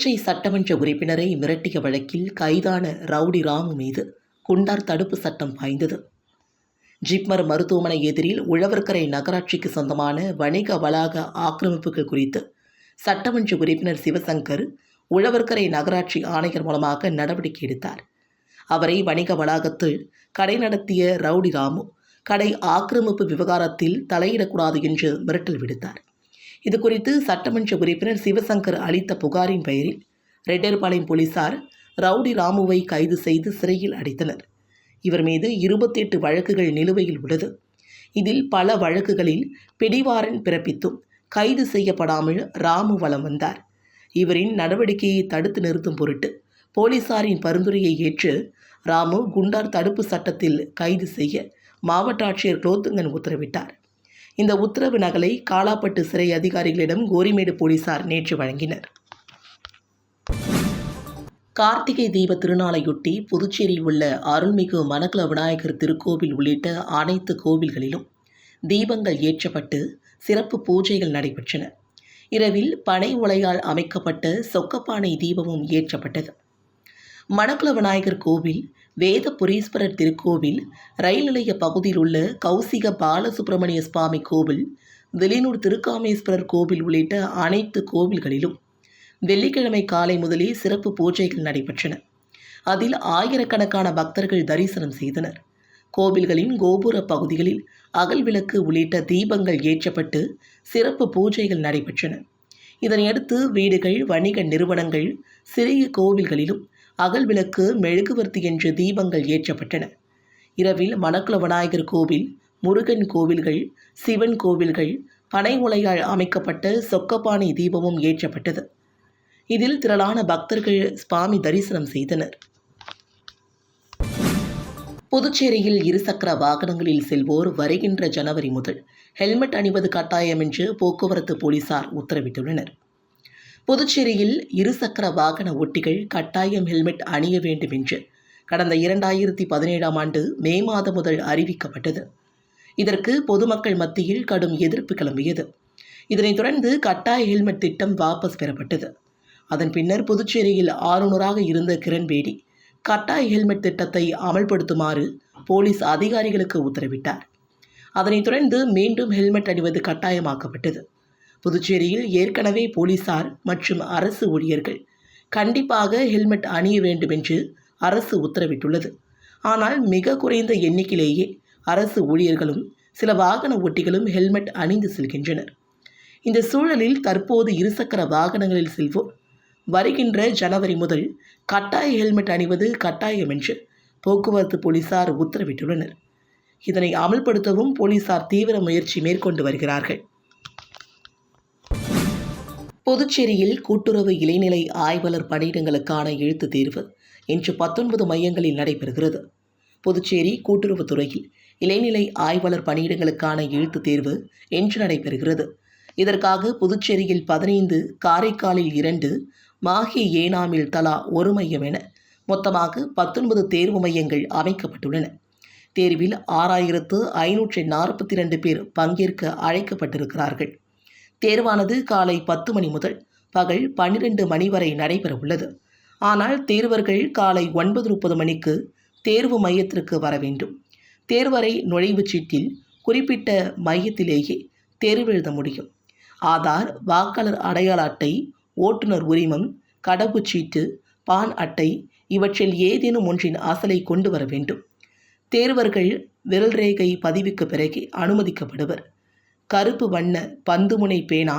சுயேட்சை சட்டமன்ற உறுப்பினரை மிரட்டிய வழக்கில் கைதான ரவுடி ராமு மீது குண்டார் தடுப்பு சட்டம் பாய்ந்தது. ஜிப்மர் மருத்துவமனை எதிரில் உழவர்கரை நகராட்சிக்கு சொந்தமான வணிக வளாக ஆக்கிரமிப்புகள் குறித்து சட்டமன்ற உறுப்பினர் சிவசங்கர் உழவர்கரை நகராட்சி ஆணையர் மூலமாக நடவடிக்கை எடுத்தார். அவரை வணிக வளாகத்தில் கடை நடத்திய ரவுடி ராமு கடை ஆக்கிரமிப்பு விவகாரத்தில் தலையிடக்கூடாது என்று மிரட்டல் விடுத்தார். இது குறித்து சட்டமன்ற உறுப்பினர் சிவசங்கர் அளித்த புகாரின் பெயரில் ரெட்டர்பாளையம் போலீசார் ரவுடி ராமுவை கைது செய்து சிறையில் அடைத்தனர். இவர் மீது இருபத்தெட்டு வழக்குகள் நிலுவையில் உள்ளது. இதில் பல வழக்குகளில் பிடிவாரன் பிறப்பித்தும் கைது செய்யப்படாமல் ராமு வலம் வந்தார். இவரின் நடவடிக்கையை தடுத்து நிறுத்தும் பொருட்டு போலீசாரின் பரிந்துரையை ஏற்று ராமு குண்டார் தடுப்பு சட்டத்தில் கைது செய்ய மாவட்ட ஆட்சியர் குலோத்துங்கன் உத்தரவிட்டார். இந்த உத்தரவு நகலை காலாப்பட்டு சிறை அதிகாரிகளிடம் கோரிமேடு போலீசார் நேற்று வழங்கினர். கார்த்திகை தீப திருநாளையொட்டி புதுச்சேரியில் உள்ள அருள்மிகு மணக்குள விநாயகர் திருக்கோவில் உள்ளிட்ட அனைத்து கோவில்களிலும் தீபங்கள் ஏற்றப்பட்டு சிறப்பு பூஜைகள் நடைபெற்றன. இரவில் பனை உலையால் அமைக்கப்பட்ட சொக்கப்பானை தீபமும் ஏற்றப்பட்டது. மணக்குள விநாயகர் கோவில் வேதபுரீஸ்வரர் திருக்கோவில் ரயில் நிலைய பகுதியில் உள்ள கௌசிக பாலசுப்பிரமணிய சுவாமி கோவில் வெளியூர் திருக்காமேஸ்வரர் கோவில் உள்ளிட்ட அனைத்து கோவில்களிலும் வெள்ளிக்கிழமை காலை முதலே சிறப்பு பூஜைகள் நடைபெற்றன. அதில் ஆயிரக்கணக்கான பக்தர்கள் தரிசனம் செய்தனர். கோவில்களின் கோபுர பகுதிகளில் அகல் விளக்கு உள்ளிட்ட தீபங்கள் ஏற்றப்பட்டு சிறப்பு பூஜைகள் நடைபெற்றன. இதனையடுத்து வீடுகள் வணிக நிறுவனங்கள் சிறிய கோவில்களிலும் அகல் விளக்கு மெழுகுவர்த்தி என்ற தீபங்கள் ஏற்றப்பட்டன. இரவில் மணக்குள விநாயகர் கோவில் முருகன் கோவில்கள் சிவன் கோவில்கள் பனை உலையால் அமைக்கப்பட்ட சொக்கப்பானை தீபமும் ஏற்றப்பட்டது. இதில் திரளான பக்தர்கள் சுவாமி தரிசனம் செய்தனர். புதுச்சேரியில் இருசக்கர வாகனங்களில் செல்வோர் வருகின்ற ஜனவரி முதல் ஹெல்மெட் அணிவது கட்டாயம் என்று போக்குவரத்து போலீசார் உத்தரவிட்டுள்ளனர். புதுச்சேரியில் இருசக்கர வாகன ஓட்டிகள் கட்டாயம் ஹெல்மெட் அணிய வேண்டும் என்று கடந்த இரண்டாயிரத்தி பதினேழாம் ஆண்டு மே மாதம் முதல் அறிவிக்கப்பட்டது. இதற்கு பொதுமக்கள் மத்தியில் கடும் எதிர்ப்பு கிளம்பியது. இதனைத் தொடர்ந்து கட்டாய ஹெல்மெட் திட்டம் வாபஸ் பெறப்பட்டது. அதன் பின்னர் புதுச்சேரியில் ஆளுநராக இருந்த கிரண்பேடி கட்டாய ஹெல்மெட் திட்டத்தை அமல்படுத்துமாறு போலீஸ் அதிகாரிகளுக்கு உத்தரவிட்டார். அதனைத் தொடர்ந்து மீண்டும் ஹெல்மெட் அணிவது கட்டாயமாக்கப்பட்டது. புதுச்சேரியில் ஏற்கனவே போலீசார் மற்றும் அரசு ஊழியர்கள் கண்டிப்பாக ஹெல்மெட் அணிய வேண்டும் என்று அரசு உத்தரவிட்டுள்ளது. ஆனால் மிக குறைந்த எண்ணிக்கையிலேயே அரசு ஊழியர்களும் சில வாகன ஓட்டிகளும் ஹெல்மெட் அணிந்து செல்கின்றனர். இந்த சூழலில் தற்போது இருசக்கர வாகனங்களில் செல்வோர் வருகின்ற ஜனவரி முதல் கட்டாய ஹெல்மெட் அணிவது கட்டாயம் என்று போக்குவரத்து போலீசார் உத்தரவிட்டுள்ளனர். இதனை அமல்படுத்தவும் போலீசார் தீவிர முயற்சி மேற்கொண்டு வருகிறார்கள். புதுச்சேரியில் கூட்டுறவு இளைநிலை ஆய்வாளர் பணியிடங்களுக்கான எழுத்துத் தேர்வு இன்று பத்தொன்பது மையங்களில் நடைபெறுகிறது. புதுச்சேரி கூட்டுறவுத்துறையில் இளைநிலை ஆய்வாளர் பணியிடங்களுக்கான எழுத்துத் தேர்வு இன்று நடைபெறுகிறது. இதற்காக புதுச்சேரியில் பதினைந்து காரைக்காலில் இரண்டு மாஹி ஏனாமில் தலா ஒரு மையம் என மொத்தமாக பத்தொன்பது தேர்வு மையங்கள் அமைக்கப்பட்டுள்ளன. தேர்வில் ஆறாயிரத்து ஐநூற்றி நாற்பத்தி ரெண்டு பேர் பங்கேற்க அழைக்கப்பட்டிருக்கிறார்கள். தேர்வானது காலை பத்து மணி முதல் பகல் பன்னிரண்டு மணி வரை நடைபெற உள்ளது ஆனால் தேர்வர்கள் காலை ஒன்பது முப்பது மணிக்கு தேர்வு மையத்திற்கு வர வேண்டும். தேர்வரை நுழைவுச் சீட்டில் குறிப்பிட்ட மையத்திலேயே தேர்வு எழுத முடியும். ஆதார் வாக்காளர் அடையாள அட்டை ஓட்டுநர் உரிமம் கடவுச்சீட்டு பான் அட்டை இவற்றில் ஏதேனும் ஒன்றின் அசலை கொண்டு வர வேண்டும். தேர்வர்கள் விரல் ரேகை பதிவுக்கு பிறகே அனுமதிக்கப்படுவர். கருப்பு வண்ண பந்துமுனை பேனா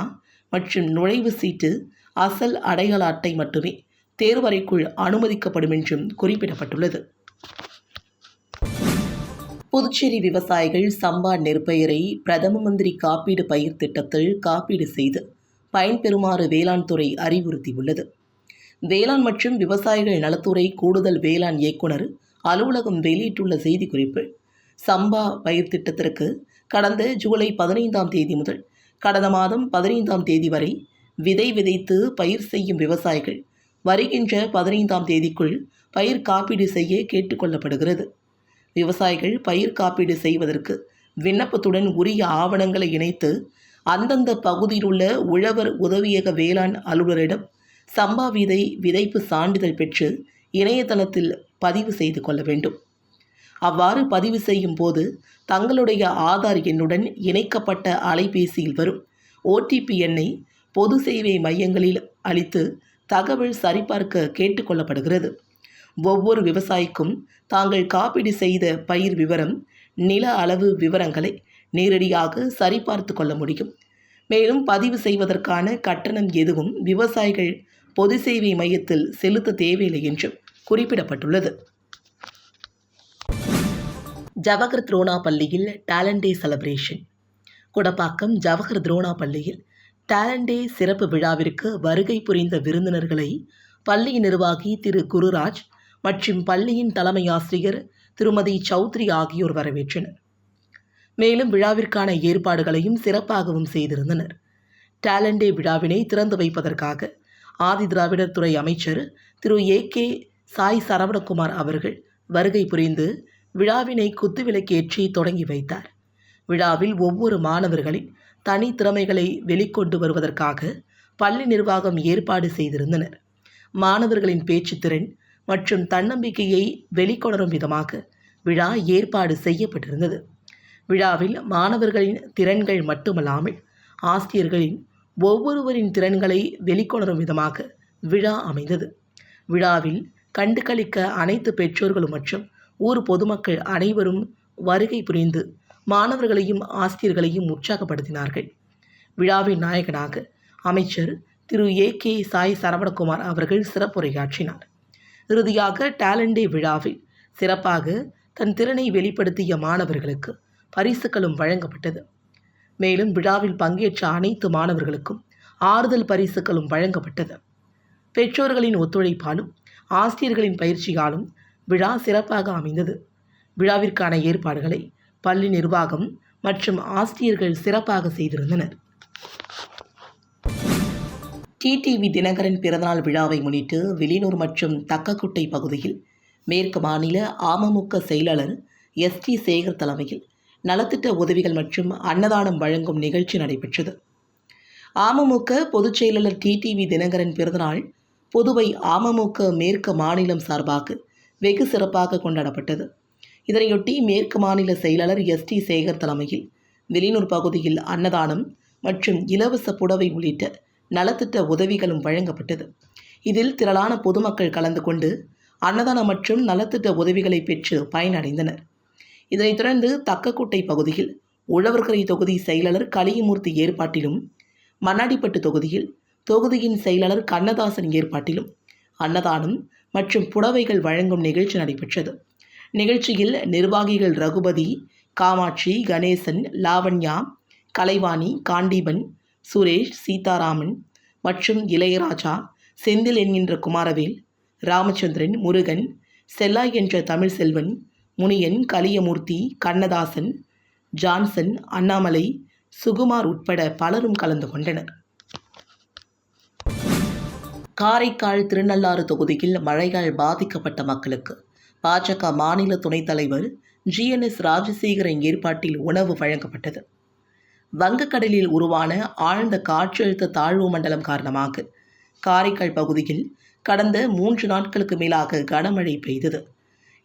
மற்றும் நுழைவு சீட்டு அசல் அடையாள அட்டை மட்டுமே தேர்வறைக்குள் அனுமதிக்கப்படும் என்றும் குறிப்பிடப்பட்டுள்ளது. புதுச்சேரி விவசாயிகள் சம்பா நெற்பயிரை பிரதம மந்திரி காப்பீடு பயிர் திட்டத்தில் காப்பீடு செய்து பயன்பெறுமாறு வேளாண் துறை அறிவுறுத்தியுள்ளது. வேளாண் மற்றும் விவசாயிகள் நலத்துறை கூடுதல் வேளாண் இயக்குனர் அலுவலகம் வெளியிட்டுள்ள செய்திக்குறிப்பு சம்பா பயிர் திட்டத்திற்கு கடந்த ஜூலை பதினைந்தாம் தேதி முதல் கடந்த மாதம் பதினைந்தாம் தேதி வரை விதை விதைத்து பயிர் செய்யும் விவசாயிகள் வருகின்ற பதினைந்தாம் தேதிக்குள் பயிர் காப்பீடு செய்ய கேட்டுக்கொள்ளப்படுகிறது விவசாயிகள் பயிர் காப்பீடு செய்வதற்கு விண்ணப்பத்துடன் உரிய ஆவணங்களை இணைத்து அந்தந்த பகுதியில் உள்ள உழவர் உதவியக வேளாண் அலுவலரிடம் சம்பா விதை விதைப்பு சான்றிதழ் பெற்று இணையதளத்தில் பதிவு செய்து கொள்ள வேண்டும். அவ்வாறு பதிவு செய்யும் போது தங்களுடைய ஆதார் எண்ணுடன் இணைக்கப்பட்ட அலைபேசியில் வரும். ஓடிபி எண்ணை பொது சேவை மையங்களில் அளித்து தகவல் சரிபார்க்க கேட்டுக்கொள்ளப்படுகிறது ஒவ்வொரு விவசாயிக்கும் தாங்கள் காப்பீடு செய்த பயிர் விவரம் நில அளவு விவரங்களை நேரடியாக சரிபார்த்து கொள்ள முடியும். மேலும் பதிவு செய்வதற்கான கட்டணம் எதுவும் விவசாயிகள் பொது சேவை மையத்தில் செலுத்த தேவையில்லை என்றும் குறிப்பிடப்பட்டுள்ளது. ஜவஹர் துரோணா பள்ளியில் talent day celebration Kudappakkam Jawahar Drona பள்ளியில் டேலண்ட் டே சிறப்பு விழாவிற்கு வருகை புரிந்த விருந்தினர்களை பள்ளி நிர்வாகி திரு குருராஜ் மற்றும் பள்ளியின் தலைமை ஆசிரியர் திருமதி சௌத்ரி ஆகியோர் வரவேற்றனர். மேலும் விழாவிற்கான ஏற்பாடுகளையும் சிறப்பாகவும் செய்திருந்தனர். டேலண்ட் டே விழாவினை திறந்து வைப்பதற்காக ஆதி திராவிடர் துறை அமைச்சர் திரு ஏ கே சாய் சரவணகுமார் அவர்கள் வருகை புரிந்து விழாவினை குத்துவிளக்கேற்றி தொடங்கி வைத்தார். விழாவில் ஒவ்வொரு மாணவர்களின் தனி திறமைகளை வெளிக்கொண்டு வருவதற்காக பள்ளி நிர்வாகம் ஏற்பாடு செய்திருந்தனர். மாணவர்களின் பேச்சுத்திறன் மற்றும் தன்னம்பிக்கையை வெளிக்கொணரும் விதமாக விழா ஏற்பாடு செய்யப்பட்டிருந்தது. விழாவில் மாணவர்களின் திறன்கள் மட்டுமல்லாமல் ஆசிரியர்களின் ஒவ்வொருவரின் திறன்களை வெளிக்கொணரும் விதமாக விழா அமைந்தது. விழாவில் கண்டுகளிக்க அனைத்து பெற்றோர்களும் மற்றும் ஊர் பொதுமக்கள் அனைவரும் வருகை புரிந்து மாணவர்களையும் ஆசிரியர்களையும் உற்சாகப்படுத்தினார்கள். விழாவின் நாயகனாக அமைச்சர் திரு. ஏ. கே. சாய் சரவணகுமார் அவர்கள் சிறப்புரையாற்றினார். இறுதியாக டேலண்ட் டே விழாவில் சிறப்பாக தன் திறனை வெளிப்படுத்திய மாணவர்களுக்கு பரிசுகளும் வழங்கப்பட்டது. மேலும் விழாவில் பங்கேற்ற அனைத்து மாணவர்களுக்கும் ஆறுதல் பரிசுகளும் வழங்கப்பட்டது. பெற்றோர்களின் ஒத்துழைப்பாலும் ஆசிரியர்களின் பயிற்சியாலும் விழா சிறப்பாக அமைந்தது. விழாவிற்கான ஏற்பாடுகளை பள்ளி நிர்வாகம் மற்றும் ஆசிரியர்கள் சிறப்பாக செய்திருந்தனர். டிடிவி தினகரன் பிறந்தநாள் விழாவை முன்னிட்டு வெளியூர் மற்றும் தக்கக்குட்டை பகுதியில் மேற்கு மாநில அமமுக செயலாளர் எஸ் டி சேகர் தலைமையில் நலத்திட்ட உதவிகள் மற்றும் அன்னதானம் வழங்கும் நிகழ்ச்சி நடைபெற்றது. அமமுக பொதுச் செயலாளர் டிடிவி தினகரன் பிறந்தநாள் புதுவை அமமுக மேற்கு மாநிலம் சார்பாக வெகு சிறப்பாக கொண்டாடப்பட்டது. இதனையொட்டி மேற்கு மாநில செயலாளர் எஸ். டி. சேகர் தலைமையில் வெளியூர் பகுதியில் அன்னதானம் மற்றும் இலவச புடவை உள்ளிட்ட நலத்திட்ட உதவிகளும் வழங்கப்பட்டது. இதில் திரளான பொதுமக்கள் கலந்து கொண்டு அன்னதானம் மற்றும் நலத்திட்ட உதவிகளை பெற்று பயனடைந்தனர். இதனைத் தொடர்ந்து தக்கக்குட்டை பகுதியில் உழவர்கரை தொகுதி செயலாளர் கலியமூர்த்தி ஏற்பாட்டிலும் மண்ணாடிப்பட்டு தொகுதியில் தொகுதியின் செயலாளர் கண்ணதாசன் ஏற்பாட்டிலும் அன்னதானம் மற்றும் புடவைகள் வழங்கும் நிகழ்ச்சி நடைபெற்றது. நிகழ்ச்சியில் நிர்வாகிகள் ரகுபதி காமாட்சி கணேசன் லாவண்யா கலைவாணி காண்டீபன் சுரேஷ் சீதாராமன் மற்றும் இளையராஜா செந்தில் என்கின்ற குமாரவேல் ராமச்சந்திரன் முருகன் செல்லாய் என்ற தமிழ் செல்வன் முனியன் கலியமூர்த்தி கண்ணதாசன் ஜான்சன் அண்ணாமலை சுகுமார் உட்பட பலரும் கலந்து கொண்டனர். காரைக்கால் திருநள்ளாறு தொகுதியில் மழையால் பாதிக்கப்பட்ட மக்களுக்கு பாஜக மாநில துணைத் தலைவர் ஜிஎன்எஸ் ராஜசேகரன் ஏற்பாட்டில் உணவு வழங்கப்பட்டது. வங்கக்கடலில் உருவான ஆழ்ந்த காற்றழுத்த தாழ்வு மண்டலம் காரணமாக காரைக்கால் பகுதியில் கடந்த மூன்று நாட்களுக்கு மேலாக கனமழை பெய்தது.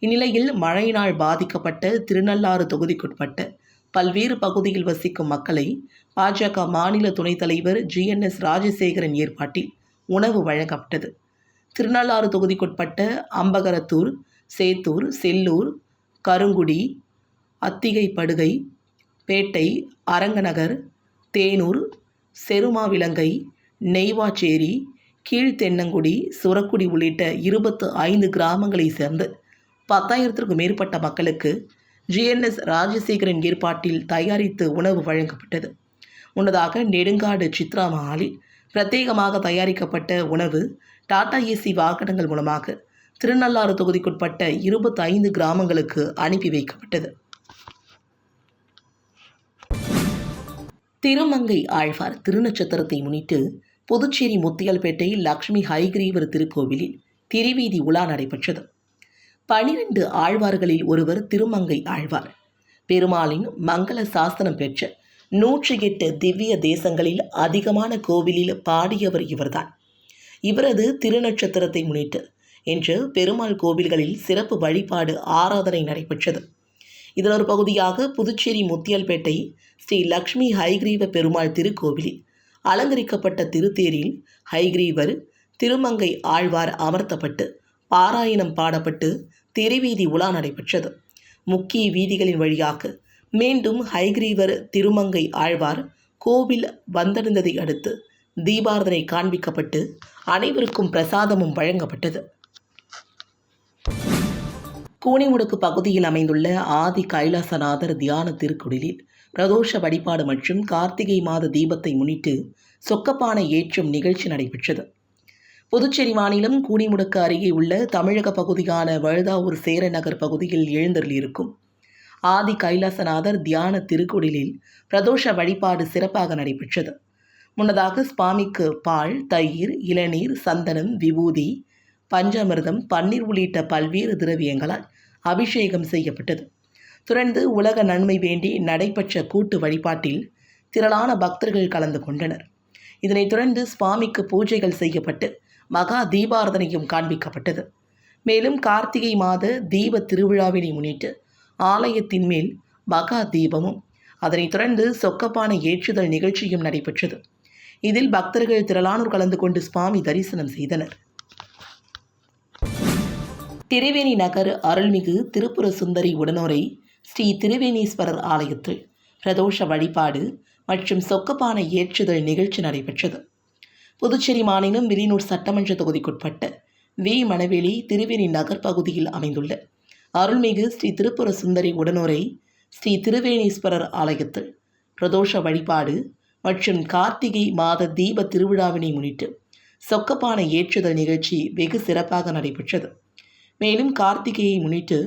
இந்நிலையில் மழையினால் பாதிக்கப்பட்ட திருநள்ளாறு தொகுதிக்குட்பட்ட பல்வேறு பகுதியில் வசிக்கும் மக்களை பாஜக மாநில துணைத் தலைவர் ஜிஎன்எஸ் ராஜசேகரன் ஏற்பாட்டில் உணவு வழங்கப்பட்டது. திருநள்ளாறு தொகுதிக்குட்பட்ட அம்பகரத்தூர் சேத்தூர் செல்லூர் கருங்குடி அத்திகை படுகை பேட்டை அரங்கநகர் தேனூர் செருமாவிலங்கை நெய்வாச்சேரி கீழ்த்தென்னங்குடி சுரக்குடி உள்ளிட்ட இருபத்து ஐந்து கிராமங்களைச் சேர்ந்து பத்தாயிரத்திற்கும் மேற்பட்ட மக்களுக்கு ஜிஎன்எஸ் ராஜசேகரன் ஏற்பாட்டில் தயாரித்து உணவு வழங்கப்பட்டது. முன்னதாக நெடுங்காடு சித்ரா மஹாலில் பிரத்யேகமாக தயாரிக்கப்பட்ட உணவு டாடா ஏசி வாகனங்கள் மூலமாக திருநள்ளாறு தொகுதிக்குட்பட்ட இருபத்தைந்து கிராமங்களுக்கு அனுப்பி வைக்கப்பட்டது. திருமங்கை ஆழ்வார் திருநட்சத்திரத்தை முன்னிட்டு புதுச்சேரி முத்தியல்பேட்டை லக்ஷ்மி ஹைகிரீவர் திருக்கோவிலில் திருவீதி உலா நடைபெற்றது. பனிரெண்டு ஆழ்வார்களில் ஒருவர் திருமங்கை ஆழ்வார். பெருமாளின் மங்கள சாஸ்திரம் பெற்ற நூற்றி எட்டு திவ்ய தேசங்களில் அதிகமான கோவிலில் பாடியவர் இவர்தான். இவரது திருநட்சத்திரத்தை முன்னிட்டு இன்று பெருமாள் கோவில்களில் சிறப்பு வழிபாடு ஆராதனை நடைபெற்றது. இதன் ஒரு பகுதியாக புதுச்சேரி முத்தியல்பேட்டை ஸ்ரீ லக்ஷ்மி ஹைகிரீவ பெருமாள் திருக்கோவிலில் அலங்கரிக்கப்பட்ட திருத்தேரில் ஹைகிரீவர் திருமங்கை ஆழ்வார் அமர்த்தப்பட்டு பாராயணம் பாடப்பட்டு திருவீதி உலா நடைபெற்றது. முக்கிய வீதிகளின் வழியாக மீண்டும் ஹைகிரீவர் திருமங்கை ஆழ்வார் கோவில் வந்தடைந்ததை அடுத்து தீபாரதனை காண்பிக்கப்பட்டு அனைவருக்கும் பிரசாதமும் வழங்கப்பட்டது. கூனிமுடுக்கு பகுதியில் அமைந்துள்ள ஆதி கைலாசநாதர் தியான திருக்குடிலில் பிரதோஷ வழிபாடு மற்றும் கார்த்திகை மாத தீபத்தை முன்னிட்டு சொக்கப்பானை ஏற்றும் நிகழ்ச்சி நடைபெற்றது. புதுச்சேரி மாநிலம் கூனிமுடுக்கு அருகே உள்ள தமிழக பகுதியான வழுதாவூர் சேரநகர் பகுதியில் எழுந்தருளியிருக்கும் ஆதி கைலாசநாதர் தியான திருக்குடிலில் பிரதோஷ வழிபாடு சிறப்பாக நடைபெற்றது. முன்னதாக சுவாமிக்கு பால் தயிர் இளநீர் சந்தனம் விபூதி பஞ்சாமிர்தம் பன்னீர் உள்ளிட்ட பல்வேறு திரவியங்களால் அபிஷேகம் செய்யப்பட்டது. தொடர்ந்து உலக நன்மை வேண்டி நடைபெற்ற கூட்டு வழிபாட்டில் திரளான பக்தர்கள் கலந்து கொண்டனர். இதனைத் தொடர்ந்து சுவாமிக்கு பூஜைகள் செய்யப்பட்டு மகா தீபாரதனையும் காண்பிக்கப்பட்டது. மேலும் கார்த்திகை மாத தீப திருவிழாவினை முன்னிட்டு ஆலயத்தின் மேல் மகா தீபமும் அதனைத் தொடர்ந்து சொக்கப்பான ஏற்றுதல் நிகழ்ச்சியும் நடைபெற்றது. இதில் பக்தர்கள் திரளானோர் கலந்து கொண்டு சுவாமி தரிசனம் செய்தனர். திரிவேணி நகர் அருள்மிகு திருப்புர சுந்தரி உடனோரை ஸ்ரீ திருவேணீஸ்வரர் ஆலயத்தில் பிரதோஷ வழிபாடு மற்றும் சொக்கப்பான ஏற்றுதல் நிகழ்ச்சி நடைபெற்றது. புதுச்சேரி மாநிலம் விரிநூர் சட்டமன்ற தொகுதிக்குட்பட்ட வி. மணவேலி திருவேணி நகர் பகுதியில் அமைந்துள்ள அருள்மிகு ஸ்ரீ திருப்புர சுந்தரி உடனுரை ஸ்ரீ திருவேணீஸ்வரர் ஆலயத்தில் பிரதோஷ வழிபாடு மற்றும் கார்த்திகை மாத தீப திருவிழாவினை முன்னிட்டு சொக்கப்பானை ஏற்றுதல் நிகழ்ச்சி வெகு சிறப்பாக நடைபெற்றது. மேலும் கார்த்திகையை முன்னிட்டு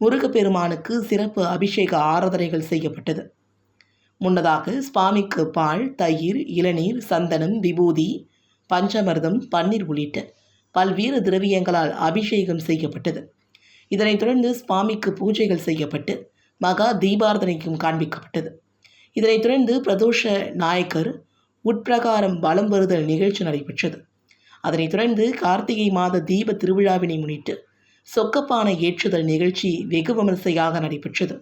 முருகப்பெருமானுக்கு சிறப்பு அபிஷேக ஆராதனைகள் செய்யப்பட்டது. முன்னதாக சுவாமிக்கு பால் தயிர் இளநீர் சந்தனம் விபூதி பஞ்சமர்தம் பன்னீர் உள்ளிட்ட பல்வேறு திரவியங்களால் அபிஷேகம் செய்யப்பட்டது. இதனைத் தொடர்ந்து சுவாமிக்கு பூஜைகள் செய்யப்பட்டு மகா தீபாரதனைக்கும் காண்பிக்கப்பட்டது. இதனைத் தொடர்ந்து பிரதோஷ நாயக்கர் உட்பிரகாரம் வலம் வருதல் நிகழ்ச்சி நடைபெற்றது. அதனைத் தொடர்ந்து கார்த்திகை மாத தீப திருவிழாவினை முன்னிட்டு சொக்கப்பானை ஏற்றுதல் நிகழ்ச்சி வெகு விமர்சையாக நடைபெற்றது.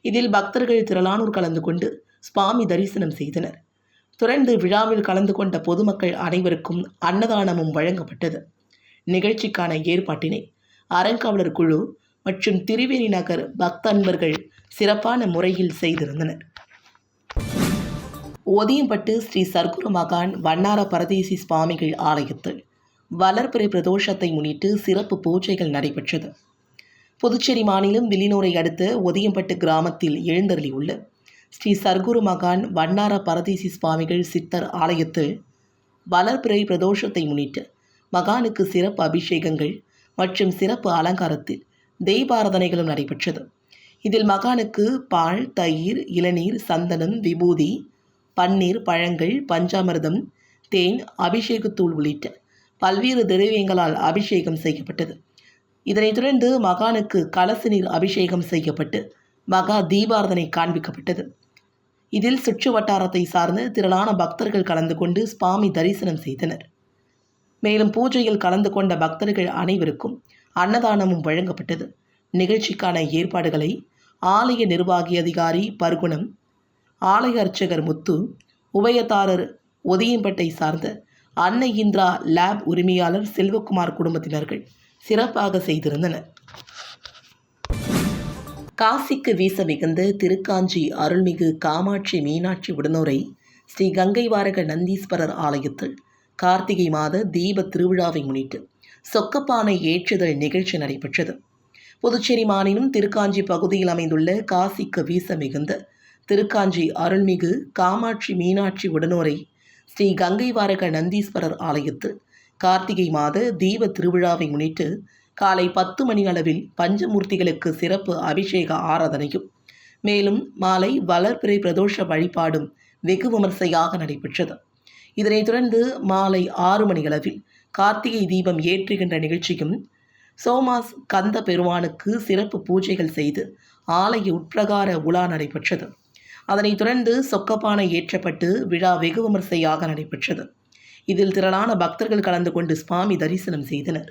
இதில் பக்தர்கள் திரளானோர் கலந்து கொண்டு சுவாமி தரிசனம் செய்தனர். தொடர்ந்து விழாவில் கலந்து கொண்ட பொதுமக்கள் அனைவருக்கும் அன்னதானமும் வழங்கப்பட்டது. நிகழ்ச்சிக்கான ஏற்பாட்டினை அறங்காவலர் குழு மற்றும் திரிவேணி நகர் பக்தன்பர்கள் சிறப்பான முறையில் செய்திருந்தனர். ஒதியம்பட்டு ஸ்ரீ சர்க்குரு மகான் வண்ணார பரதேசி சுவாமிகள் ஆலயத்தில் வளர்பிறை பிரதோஷத்தை முன்னிட்டு சிறப்பு பூஜைகள் நடைபெற்றது. புதுச்சேரி மாநிலம் வில்லினூரை அடுத்த ஒதியம்பட்டு கிராமத்தில் எழுந்தருளியுள்ள ஸ்ரீ சர்க்குரு மகான் வண்ணார பரதேசி சுவாமிகள் சித்தர் ஆலயத்தில் வளர்பிறை பிரதோஷத்தை முன்னிட்டு மகானுக்கு சிறப்பு அபிஷேகங்கள் மற்றும் சிறப்பு அலங்காரத்தில் தெய்வாராதனைகளும் நடைபெற்றது. இதில் மகானுக்கு பால் தயிர் இளநீர் சந்தனம் விபூதி பன்னீர் பழங்கள் பஞ்சாமிர்தம் தேன் அபிஷேகத்தூள் உள்ளிட்ட பல்வேறு திரவியங்களால் அபிஷேகம் செய்யப்பட்டது. இதனைத் தொடர்ந்து மகானுக்கு கலசு நீர் அபிஷேகம் செய்யப்பட்டு மகா தீபாரதனை காண்பிக்கப்பட்டது. இதில் சுற்று வட்டாரத்தை சார்ந்த திரளான பக்தர்கள் கலந்து கொண்டு சுவாமி தரிசனம் செய்தனர். மேலும் பூஜையில் கலந்து கொண்ட பக்தர்கள் அனைவருக்கும் அன்னதானமும் வழங்கப்பட்டது. நிகழ்ச்சிக்கான ஏற்பாடுகளை ஆலய நிர்வாகி அதிகாரி பர்குணம் ஆலய அர்ச்சகர் முத்து உபயதாரர் ஒதியம்பட்டை சார்ந்த அன்னை இந்திரா லேப் உரிமையாளர் செல்வகுமார் குடும்பத்தினர்கள் சிறப்பாக செய்திருந்தனர். காசிக்கு வீச மிகுந்த திருக்காஞ்சி அருள்மிகு காமாட்சி மீனாட்சி உடனோரை ஸ்ரீ கங்கைவாரக நந்தீஸ்வரர் ஆலயத்தில் கார்த்திகை மாத தீப திருவிழாவை முன்னிட்டு சொக்கப்பானை ஏற்றுதல் நிகழ்ச்சி நடைபெற்றது. புதுச்சேரி மாநிலம் திருக்காஞ்சி பகுதியில் அமைந்துள்ள காசிக்கு வீச மிகுந்த திருக்காஞ்சி அருள்மிகு காமாட்சி மீனாட்சி உடனோரை ஸ்ரீ கங்கை வாரக நந்தீஸ்வரர் ஆலயத்தில் கார்த்திகை மாத தீப திருவிழாவை முன்னிட்டு காலை பத்து மணி அளவில் பஞ்சமூர்த்திகளுக்கு சிறப்பு அபிஷேக ஆராதனையும் மேலும் மாலை வளர்பிறை பிரதோஷ வழிபாடும் வெகு விமர்சையாக நடைபெற்றது. இதனைத் தொடர்ந்து மாலை ஆறு மணியளவில் கார்த்திகை தீபம் ஏற்றுகின்ற நிகழ்ச்சியும் சோமாஸ் கந்த பெருமானுக்கு சிறப்பு பூஜைகள் செய்து ஆலய உட்பிரகார உலா நடைபெற்றது. அதனைத் தொடர்ந்து சொக்கப்பானை ஏற்றப்பட்டு விழா வெகு விமர்சையாக நடைபெற்றது. இதில் திரளான பக்தர்கள் கலந்து கொண்டு சுவாமி தரிசனம் செய்தனர்.